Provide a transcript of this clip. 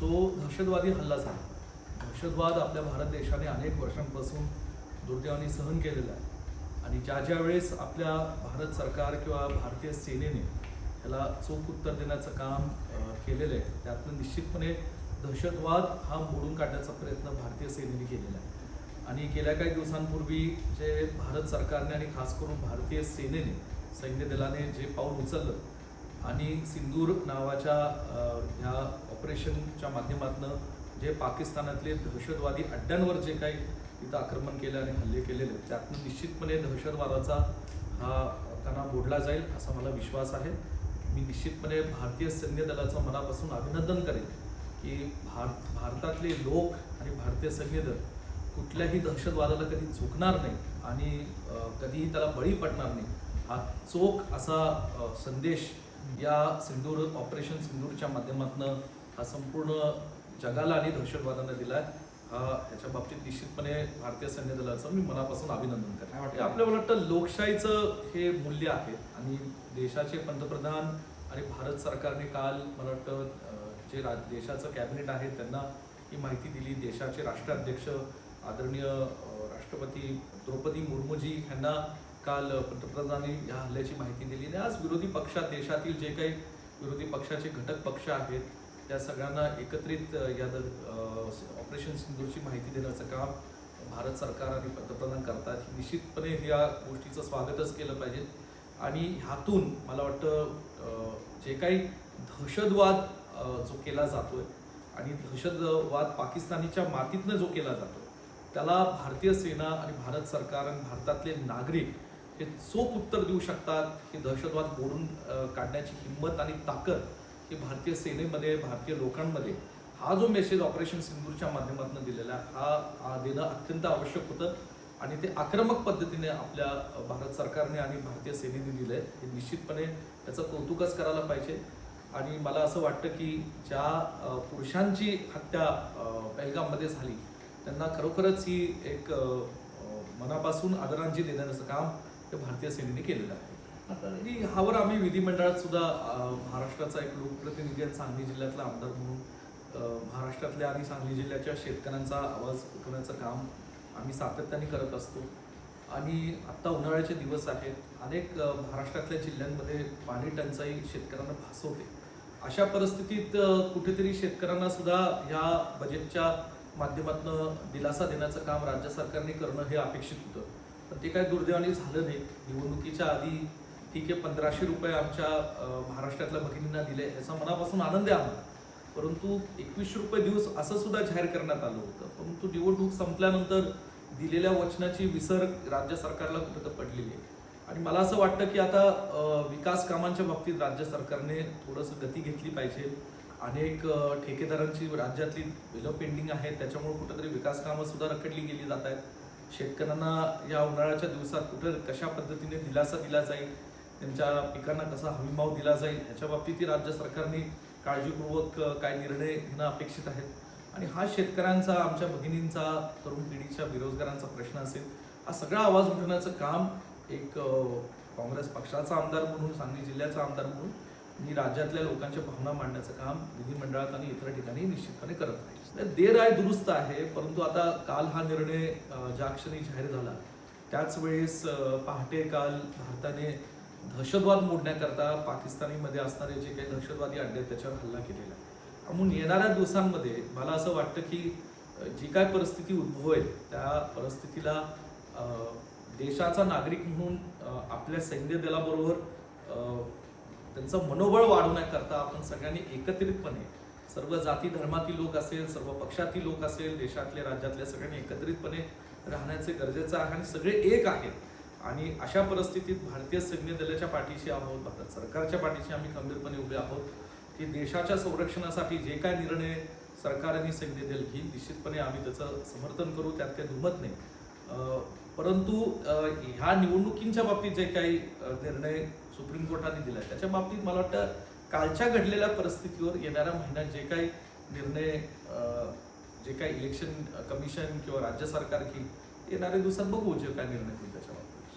जो दहशतवादी हल्ला झाला. दहशतवाद आपल्या भारत देशाने अनेक वर्षांपासून दुर्दैवाने सहन केलेला आहे. आणि ज्या ज्या वेळेस आपल्या भारत सरकार किंवा भारतीय सेनेने त्याला चोख उत्तर देण्याचं काम केलेलं आहे त्यातनं निश्चितपणे दहशतवाद हा मोडून काढण्याचा प्रयत्न भारतीय सेनेने केलेला आहे. आणि गेल्या काही दिवसांपूर्वी जे भारत सरकारने आणि खास करून भारतीय सेनेने सैन्य दलाने जे पाऊल उचललं आणि सिंदूर नावाच्या ह्या ऑपरेशनच्या माध्यमातून जे पाकिस्तानातले दहशतवादी अड्ड्यांवर जे काही तिथं आक्रमण केलं आणि हल्ले केलेले त्यातनं निश्चितपणे दहशतवादाचा हा त्यांना मोडला जाईल असा मला विश्वास आहे. मी निश्चितपणे भारतीय सैन्य दलाचं मनापासून अभिनंदन करेन की भारत भारतातले लोक आणि भारतीय सैन्य दल कुठल्याही दहशतवादाला कधी झुकणार नाही आणि कधीही त्याला बळी पडणार नाही. हा चोख असा संदेश या सिंदूर ऑपरेशन सिंदूरच्या माध्यमातून हा संपूर्ण जगाला आणि दहशतवादाला दिलाय. हा याच्या बाबतीत निश्चितपणे भारतीय सैन्य दलाचं मी मनापासून अभिनंदन काय करेन वाटतं? आपल्याला वाटतं लोकशाहीचं हे मूल्य आहे आणि देशाचे पंतप्रधान आणि भारत सरकारने काल मला वाटतं जे रा देशाचं कॅबिनेट आहे त्यांना ही माहिती दिली. देशाचे राष्ट्राध्यक्ष आदरणीय राष्ट्रपती द्रौपदी मुर्मूजी यांना काल पंतप्रधानांनी या हल्ल्याची माहिती दिली. आणि आज विरोधी पक्षात देशातील जे काही विरोधी पक्षाचे घटक पक्ष आहेत त्या सगळ्यांना एकत्रित या ऑपरेशन सिंधूरची माहिती देण्याचं काम भारत सरकार आणि पंतप्रधान करतात. निश्चितपणे या गोष्टीचं स्वागतच केलं पाहिजे. आणि ह्यातून मला वाटतं जे काही दहशतवाद जो केला जातोय आणि दहशतवाद पाकिस्तानीच्या मातीतनं जो केला जातो त्याला भारतीय सेना आणि भारत सरकार आणि भारतातले नागरिक हे चोख उत्तर देऊ शकतात हे दहशतवाद मोडून काढण्याची हिंमत आणि ताकद ही भारतीय सेनेमध्ये भारतीय लोकांमध्ये हा जो मेसेज ऑपरेशन सिंदूरच्या माध्यमातून दिलेला आहे, हा देणं अत्यंत आवश्यक होतं आणि ते आक्रमक पद्धतीने आपल्या भारत सरकारने आणि भारतीय सेनेने दिलं आहे हे निश्चितपणे त्याचं कौतुकच करायला पाहिजे. आणि मला असं वाटतं की ज्या पुरुषांची हत्या पहलगाममध्ये झाली त्यांना खरोखरच ही एक मनापासून आदरांजली देण्याचं काम ते भारतीय सेनेने केलेलं आहे. आणि ह्यावर आम्ही विधिमंडळात सुद्धा महाराष्ट्राचा एक लोकप्रतिनिधी आणि सांगली जिल्ह्यातला आमदार म्हणून. महाराष्ट्रातल्या आणि सांगली जिल्ह्याच्या शेतकऱ्यांचा आवाज उठवण्याचं काम आम्ही सातत्याने करत असतो. आणि आत्ता उन्हाळ्याचे दिवस आहेत. अनेक महाराष्ट्रातल्या जिल्ह्यांमध्ये पाणी टंचाई शेतकऱ्यांना भासवते. अशा परिस्थितीत कुठेतरी शेतकऱ्यांना सुद्धा ह्या बजेटच्या माध्यमातून दिलासा देण्याचं काम राज्य सरकारने करणं हे अपेक्षित होतं. पण ते काय दुर्दैवाने झालं नाही. निवडणुकीच्या आधी ठीक आहे पंधराशे रुपये आमच्या महाराष्ट्रातल्या भगिनींना दिले याचा मनापासून आनंद आहे आम्हाला. परंतु एकवीसशे रुपये दिवस असं सुद्धा जाहीर करण्यात आलं होतं. परंतु निवडणूक संपल्यानंतर दिलेल्या वचनाची विसर राज्य सरकारला कुठं तर पडलेली आहे. आणि मला असं वाटतं की आता विकास कामांच्या बाबतीत राज्य सरकारने थोडंसं गती घेतली पाहिजे. अनेक ठेकेदारांची राज्यातली बिलं पेंडिंग आहेत. त्याच्यामुळे कुठेतरी विकास कामं सुद्धा रखडली गेली जात आहेत. शेतकऱ्यांना या उन्हाळ्याच्या दिवसात कुठं कशा पद्धतीने दिलासा दिला जाईल त्यांच्या पिकांना कसा हमीभाव दिला जाईल ह्याच्या बाबतीतही राज्य सरकारने काळजीपूर्वक काय निर्णय घेणं अपेक्षित आहेत आणि हा शेतकऱ्यांचा आमच्या भगिनींचा तरुण पिढीच्या बेरोजगारांचा प्रश्न असेल हा सगळा आवाज उठवण्याचं काम एक काँग्रेस पक्षाचा आमदार म्हणून सांगली जिल्ह्याचा आमदार म्हणून आणि राज्यातल्या लोकांच्या भावना मांडण्याचं काम विधिमंडळात आणि इतर ठिकाणी निश्चितपणे करत राहील देर आहे दुरुस्त आहे परंतु आता काल हा निर्णय ज्या क्षणी जाहीर झाला त्याच वेळेस पहाटे काल भारताने दहशतवाद मोडण्याकरता पाकिस्तानीमध्ये असणारे जे काही दहशतवादी अड्डे आहेत त्याच्यावर हल्ला केलेला आहे. म्हणून येणाऱ्या दिवसांमध्ये मला असं वाटतं की जी काय परिस्थिती उद्भवेल त्या परिस्थितीला देशाचा नागरिक म्हणून आपल्या सैन्य दलाबरोबर त्यांचं मनोबळ वाढवण्याकरता आपण सगळ्यांनी एकत्रितपणे सर्व जाती धर्मातील लोक असेल सर्व पक्षातील लोक असेल देशातले राज्यातल्या सगळ्यांनी एकत्रितपणे राहण्याचे गरजेचं आहे आणि सगळे एक आहेत. आणि अशा परिस्थितीत भारतीय सैन्य दलाच्या पाठीशी आहोत भारत सरकारच्या पाठीशी आम्ही खंबीरपणे उभे आहोत की देशाच्या संरक्षणासाठी जे काय निर्णय सरकारने सैन्य दल घेईल निश्चितपणे आम्ही त्याचं समर्थन करू त्यात काही दुमत नाही. परंतु ह्या निवडणुकींच्या बाबतीत जे काही निर्णय सुप्रीम कोर्टाने दिला त्याच्या बाबतीत मला वाटतं कालच्या घडलेल्या परिस्थितीवर येणाऱ्या महिन्यात जे काही निर्णय जे काही इलेक्शन कमिशन किंवा राज्य सरकार घेईल येणाऱ्या दिवसात बघू जे काय निर्णय होईल त्याच्यावर